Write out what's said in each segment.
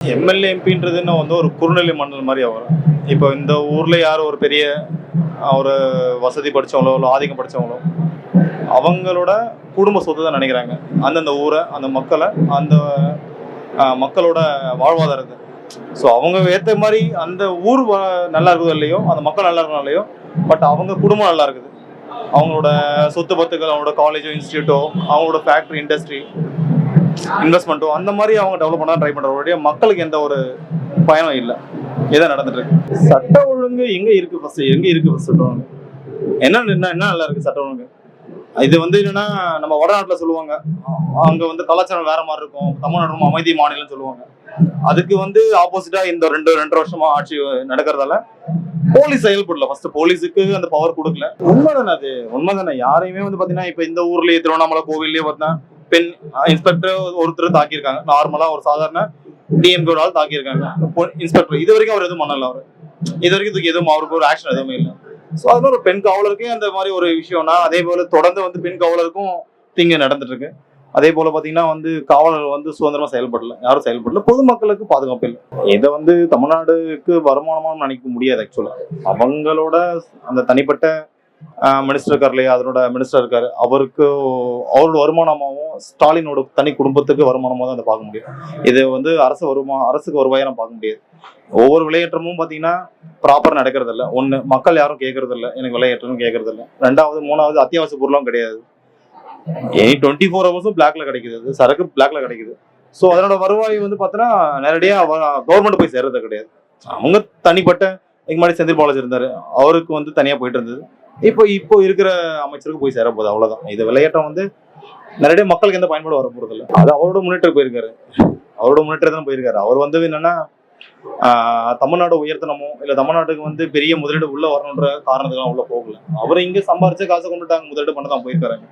MLA எம்பின்றதுன்னு வந்து ஒரு குறுநிலை மண்டல் மாதிரி அவர் இப்போ இந்த ஊரில் யார் ஒரு பெரிய ஒரு வசதி படிச்சவங்களோ இல்லை ஆதிக்கம் படிச்சவங்களோ அவங்களோட குடும்ப சொத்து தான் நினைக்கிறாங்க. அந்தந்த ஊரை அந்த மக்களை அந்த மக்களோட வாழ்வாதாரத்தை. ஸோ அவங்க ஏற்ற மாதிரி அந்த ஊர் நல்லா இருக்குதோ இல்லையோ அந்த மக்கள் நல்லா இருக்கிறனாலையோ இல்லையோ பட் அவங்க குடும்பம் நல்லா இருக்குது. அவங்களோட சொத்து பத்துக்கள் அவங்களோட காலேஜோ இன்ஸ்டியூட்டோ அவங்களோட ஃபேக்ட்ரி இண்டஸ்ட்ரி இன்வெஸ்ட்மெண்ட்டோ அந்த மாதிரி அவங்க டெவலப் பண்ண ட்ரை பண்றவங்களுடைய மக்களுக்கு எந்த ஒரு பயனும் இல்லை. இதான் நடந்துட்டு இருக்கு. சட்ட ஒழுங்கு எங்க இருக்கு ஃபர்ஸ்ட் எங்க இருக்கு ஃபர்ஸ்ட் சட்ட ஒழுங்கு. என்ன என்ன என்ன நல்லா இருக்கு சட்ட ஒழுங்கு? இது வந்து என்னன்னா நம்ம வடநாட்டுல சொல்லுவாங்க. அங்க வந்து கலாச்சாரம் வேற மாதிரி இருக்கும். தமிழ்நாடு ரொம்ப அமைதி மாநிலம் சொல்லுவாங்க. அதுக்கு வந்து ஆப்போசிட்டா இந்த ரெண்டு ரெண்டு வருஷமா ஆட்சி நடக்கிறதால போலீஸ் செயல்படல. ஃபர்ஸ்ட் போலீஸுக்கு அந்த பவர் கொடுக்கல. உண்மைதானே அது? உண்மைதானே? யாரையுமே வந்து பாத்தீங்கன்னா இப்ப இந்த ஊர்லயே திருவண்ணாமலை கோவில்லயே பார்த்தா பெண் இன்ஸ்பெக்டர் ஒருத்தர் தாக்கியிருக்காங்க. நார்மலா ஒரு சாதாரண டிஎம்கே ஆள் தாக்கியிருக்காங்க. இன்ஸ்பெக்டர் இது வரைக்கும் அவர் எதுவும் பண்ணல அவர். இது வரைக்கும் இதுக்கு எதுவும் அவருக்கு ஒரு ஆக்ஷன் எதுவுமே இல்லை. ஸோ அதனால ஒரு பெண் காவலருக்கே அந்த மாதிரி ஒரு விஷயம்னா அதே போல தொடர்ந்து வந்து பெண் காவலருக்கும் தீங்கு நடந்துட்டு இருக்கு அதே போல பாத்தீங்கன்னா வந்து காவலர்கள் வந்து சுதந்திரமா செயல்படல. யாரும் செயல்படல. பொதுமக்களுக்கு பாதுகாப்பு இல்லை. இதை வந்து தமிழ்நாடுக்கு வருமானமா நினைக்க முடியாது ஆக்சுவலா அவங்களோட அந்த தனிப்பட்ட மினிஸ்டர் இருக்கார் இல்லையா அதனோட மினிஸ்டர் இருக்காரு. அவருக்கு அவரோட வருமானமாகவும் ஸ்டாலினோட தனி குடும்பத்துக்கு வருமானமாக தான் அதை பார்க்க முடியும். இது வந்து அரசு வருமா அரசுக்கு வருவாயை நம்ம பார்க்க முடியாது. ஒவ்வொரு விளையாட்டமும் பார்த்தீங்கன்னா ப்ராப்பர் நடக்கிறது இல்லை ஒன்று மக்கள் யாரும் கேட்கறது இல்லை எனக்கு விளையாட்டணும் கேட்கறது இல்லை ரெண்டாவது மூணாவது அத்தியாவசிய பொருளும் கிடையாது. எனி டுவெண்ட்டி ஃபோர் ஹவர்ஸும் பிளாக்ல கிடைக்குது. அது சரக்கு பிளாக்ல கிடைக்குது. ஸோ அதனோட வருவாய் வந்து பார்த்தோன்னா நேரடியாக கவர்மெண்ட் போய் சேர்றது கிடையாது. அவங்க தனிப்பட்ட இதுக்கு முன்னாடி செந்தில் பாலாஜி இருந்தாரு. அவருக்கு வந்து தனியா போயிட்டு இருந்தது. இப்போ இப்போ இருக்கிற அமைச்சருக்கு போய் சேர போகுது அவ்வளவுதான். இது விளையாட்டம் வந்து நிறைய மக்களுக்கு எந்த பயன்பாடு வர போகிறது இல்லை. அது அவரோட முன்னேற்றம் போயிருக்காரு. அவரோட முன்னேற்றம் தான் போயிருக்காரு. அவர் வந்து என்னன்னா தமிழ்நாடு உயர்த்தணுமோ இல்லை தமிழ்நாட்டுக்கு வந்து பெரிய முதலீடு உள்ள வரணுன்ற காரணத்துக்கெல்லாம் உள்ள போகல. அவர் இங்கே சம்பாரிச்ச காசை கொண்டுட்டாங்க முதலீடு பண்ண தான் போயிருக்காங்க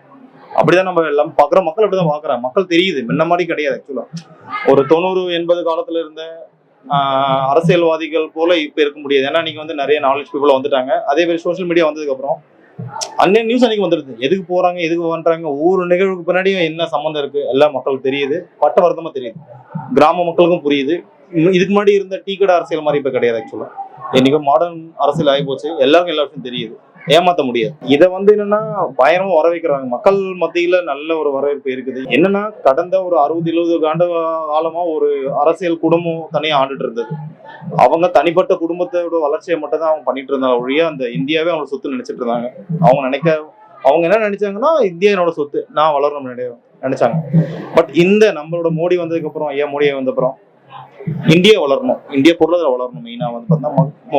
அப்படிதான் நம்ம எல்லாம் பாக்குறோம் மக்கள் அப்படிதான் பாக்குறாங்க. மக்கள் தெரியுது. முன்ன மாதிரி கிடையாது ஆக்சுவலா ஒரு தொண்ணூறு எண்பது காலத்துல இருந்த அரசியல்வாதிகள் போல இப்ப இருக்க முடியாது. ஏன்னா நீங்க வந்து நிறைய நாலேஜ் பீப்புள் வந்துட்டாங்க. அதே மாதிரி சோஷியல் மீடியா வந்ததுக்கு அப்புறம் அன்னைய நியூஸ் அன்னைக்கு வந்துருது எதுக்கு போறாங்க எதுக்கு பண்றாங்க ஒவ்வொரு நிகழ்வுக்கு பின்னாடியும் என்ன சம்மந்தம் இருக்கு எல்லா மக்களுக்கு தெரியுது. பட்ட வருத்தமா தெரியுது. கிராம மக்களுக்கும் புரியுது. இதுக்கு முன்னாடி இருந்த டீ கடை அரசியல் மாதிரி இப்ப கிடையாது ஆக்சுவலா இன்னைக்கு மாடர்ன் அரசியல் ஆகி போச்சு. எல்லாருக்கும் எல்லா விஷயம் தெரியுது. ஏமாத்த முடியாது. இதை வந்து என்னன்னா பயங்கரமா வர வைக்கிறாங்க. மக்கள் மத்தியில நல்ல ஒரு வரவேற்பு இருக்குது. என்னன்னா கடந்த ஒரு அறுபது எழுபது ஆண்டு காலமா ஒரு அரசியல் குடும்பம் தனியா ஆண்டுட்டு இருந்தது. அவங்க தனிப்பட்ட குடும்பத்தோட வளர்ச்சியை மட்டும் தான் அவங்க பண்ணிட்டு இருந்தாங்க ஒழிய அந்த இந்தியாவே அவங்க சொத்து நினைச்சிட்டு இருந்தாங்க. அவங்க நினைக்க அவங்க என்ன நினைச்சாங்கன்னா இந்தியா என்னோட சொத்து. நான் வளரணும் நினைச்சாங்க. பட் இந்த நம்மளோட மோடி வந்ததுக்கு அப்புறம் ஏன் மோடியை வந்த அப்புறம் இந்தியா வளரணும். இந்திய பொருளாதாரம் வளரணும். மெயினா வந்து பார்த்தா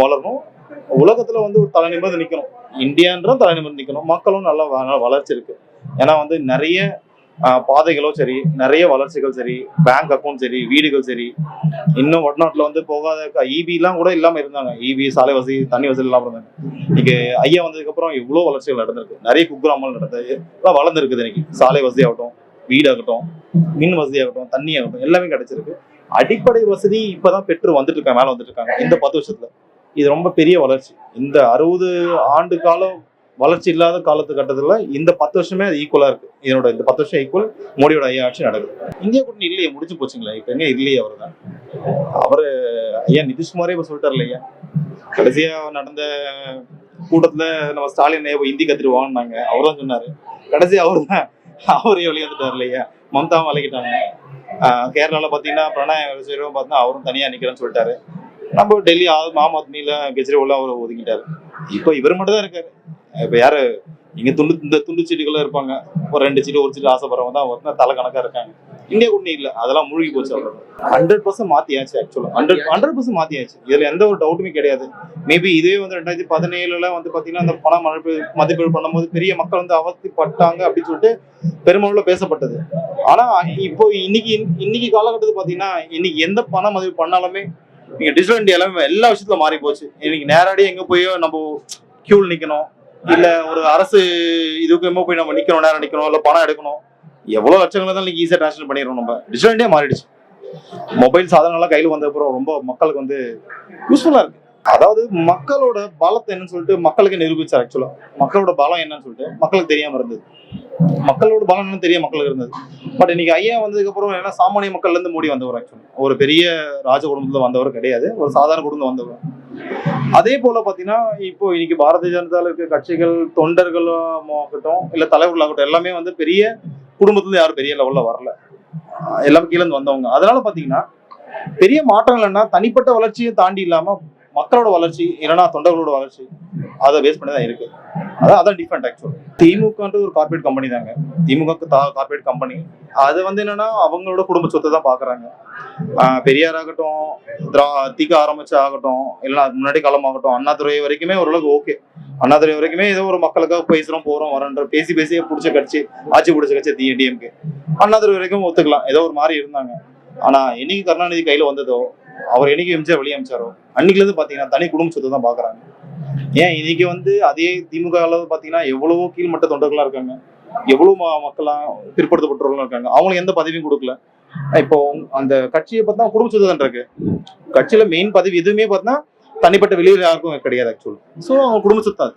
வளரணும். உலகத்துல வந்து ஒரு தலை நிமிர்ந்து நிக்கணும். இந்தியான்ற தலை நிமிர்ந்து நிக்கணும். மக்களும் நல்லா வ- வளர்ச்சி இருக்கு. ஏன்னா வந்து நிறைய பாதைகளும் சரி நிறைய வளர்ச்சிகள் சரி பேங்க் அக்கௌண்ட் சரி வீடுகள் சரி. இன்னும் வடநாட்டில் வந்து போகாத ஈபி எல்லாம் கூட இல்லாம இருந்தாங்க. ஈபி சாலை வசதி தண்ணி வசதி இல்லாம இருந்தாங்க. இன்னைக்கு ஐயா வந்ததுக்கு அப்புறம் இவ்வளவு வளர்ச்சிகள் நடந்திருக்கு. நிறைய குக்கிராமல் நடந்தது எல்லாம் வளர்ந்துருக்குது இன்னைக்கு. சாலை வசதி ஆகட்டும் வீடாகட்டும் மின் வசதி ஆகட்டும் தண்ணி ஆகட்டும் எல்லாமே கிடைச்சிருக்கு. அடிப்படை வசதி இப்பதான் பெற்று வந்துட்டு இருக்காங்க மேல வந்துட்டு இருக்காங்க இந்த பத்து வருஷத்துல. இது ரொம்ப பெரிய வளர்ச்சி. இந்த அறுபது ஆண்டு காலம் வளர்ச்சி இல்லாத காலத்து கட்டத்தில் இந்த பத்து வருஷமே அது ஈக்குவலாக இருக்கு. இதனோட இந்த பத்து வருஷம் ஈக்குவல் மோடியோட ஐயா ஆட்சி நடக்குது. இந்தியா கூட்டணி இல்லையே முடிச்சு போச்சுங்களா? இப்போ எங்க? இல்லையே அவர் தான். அவர் ஐயா நிதிஷ்குமாரே இப்போ சொல்லிட்டார் இல்லையா கடைசியாக நடந்த கூட்டத்தில் நம்ம ஸ்டாலின் ஏன் இந்தி கத்துட்டு வாங்கினாங்க. அவர் தான் சொன்னார். கடைசி அவர் தான் அவரே வெளியேந்துட்டார் இல்லையா மம்தாவும் விலகிட்டாங்க கேரளாவில் பார்த்தீங்கன்னா பாத்தீங்கன்னா பிரணாய் பார்த்தீங்கன்னா அவரும் தனியாக நிற்கிறேன்னு சொல்லிட்டாரு. நம்ம டெல்லி ஆம் ஆத்மியில கெஜ்ரிவால் அவர் ஒதுக்கிட்டாரு. இப்போ இவர் மட்டும் தான் இருக்காரு. இப்போ யாரு? இங்க துண்டு இந்த துண்டு சீட்டுகளும் இருப்பாங்க. ஒரு ரெண்டு சீட்டு ஒரு சீட்டு ஆசைப்படுறவங்க தான் ஒருத்தர் தலை கணக்கா இருக்காங்க. இந்தியா ஒண்ணு இல்ல. அதெல்லாம் மூழ்கி போச்சு அவ்வளவு. ஹண்ட்ரட் பர்சன்ட் மாத்தியாச்சு ஆக்சுவலா ஹண்ட்ரட் ஹண்ட்ரட் பர்சன்ட் மாத்தியாச்சு இதுல எந்த ஒரு டவுட்டுமே கிடையாது. மேபி இதே வந்து ரெண்டாயிரத்தி பதினேழுல வந்து பாத்தீங்கன்னா அந்த பண மதிப்பு மதிப்பீடு பண்ணும்போது பெரிய மக்கள் வந்து அவஸ்திப்பட்டாங்க அப்படின்னு சொல்லிட்டு பெருமளவுல பேசப்பட்டது. ஆனா இப்போ இன்னைக்கு இன்னைக்கு காலகட்டத்தில் பாத்தீங்கன்னா இன்னைக்கு எந்த பண மதிப்பு பண்ணாலுமே நீங்க டிஜிட்டல் இந்தியா எல்லாமே எல்லா விஷயத்துல மாறி போச்சு. இன்னைக்கு நேரடியாக எங்க போய் நம்ம கியூல் நிக்கணும். இல்ல ஒரு அரசு இதுக்கு போய் நம்ம நிக்கணும் நேரம் நிக்கணும் இல்ல பணம் எடுக்கணும். எவ்வளவு லட்சங்களை தான் ஈஸியா டிரான்ஸ்ஃபர் பண்ணிடுறோம் நம்ம. டிஜிட்டல் இந்தியா மாறிடுச்சு. மொபைல் சாதனங்கள்லாம் கையில் வந்த அப்புறம் ரொம்ப மக்களுக்கு வந்து யூஸ்ஃபுல்லா இருக்கு. அதாவது மக்களோட பலத்தை என்னன்னு சொல்லிட்டு மக்களுக்கு நிரூபிச்சார் ஆக்சுவலா மக்களோட பலம் என்னன்னு சொல்லிட்டு மக்களுக்கு தெரியாம இருந்தது. மக்களோட பலம் என்னன்னு தெரிய மக்களுக்கு இருந்தது. பட் இன்னைக்கு ஐயா வந்ததுக்கு அப்புறம் என்ன சாமானிய மக்கள்ல இருந்து மூடி வந்தவர் ஆக்சுவலா ஒரு பெரிய ராஜ குடும்பத்துல வந்தவர் கிடையாது. ஒரு சாதாரண குடும்பம் வந்தவர். அதே போல பாத்தீங்கன்னா இப்போ இன்னைக்கு பாரதிய ஜனதால இருக்க கட்சிகள் தொண்டர்களாகட்டும் இல்ல தலைவர்களாகட்டும் எல்லாமே வந்து பெரிய குடும்பத்துல யாரும் பெரிய லெவல்ல வரல. எல்லாமே கீழே இருந்து வந்தவங்க. அதனால பாத்தீங்கன்னா பெரிய மாற்றங்கள் என்ன தனிப்பட்ட வளர்ச்சியை தாண்டி இல்லாம மக்களோட வளர்ச்சி இல்லைன்னா தொண்டர்களோட வளர்ச்சி அதை பேஸ் பண்ணி தான் இருக்கு. அதான் அதான் டிஃப்ரெண்ட் ஆக்சுவல் திமுகன்றது ஒரு கார்பரேட் கம்பெனி தாங்க. திமுக கார்பரேட் கம்பெனி அது வந்து என்னன்னா அவங்களோட குடும்ப சொத்தை தான் பாக்குறாங்க. ஆஹ் பெரியார் ஆகட்டும் திரா- திக ஆரம்பிச்சு ஆகட்டும் இல்லைன்னா முன்னாடி காலம் ஆகட்டும் அண்ணாதுறை வரைக்குமே ஓரளவுக்கு ஓகே அண்ணாதுறை வரைக்குமே ஏதோ ஒரு மக்களுக்காக பேசுறோம் போறோம் வரன்ற பேசி பேசியே பிடிச்ச கட்சி ஆட்சி பிடிச்ச கட்சி டி டிஎம்கே வரைக்கும் ஒத்துக்கலாம். ஏதோ ஒரு மாதிரி இருந்தாங்க. ஆனா என்னைக்கு கருணாநிதி கையில வந்ததோ அவர் என்னைக்கு எம்ஜிஆர் வெளியே அமைச்சாரோ? அன்னைக்குல பார்த்தீங்கன்னா தனி குடும்ப சொத்தை தான் பார்க்குறாங்க ஏன் இன்னைக்கு வந்து அதே திமுக அளவு பார்த்தீங்கன்னா எவ்வளவோ கீழ்மட்ட தொண்டர்களாக இருக்காங்க. எவ்வளவு ம- மக்களாம் பிற்படுத்தப்பட்டவர்களும் இருக்காங்க. அவங்களுக்கு எந்த பதவியும் கொடுக்கல. இப்போ அந்த கட்சியை பார்த்தா குடும்ப சொத்து தான் இருக்கு. கட்சியில மெயின் பதவி எதுவுமே பார்த்தா தனிப்பட்ட வெளியில் யாருக்கும் கிடையாது ஆக்சுவலி ஸோ அவங்க குடும்ப சொத்து தான்.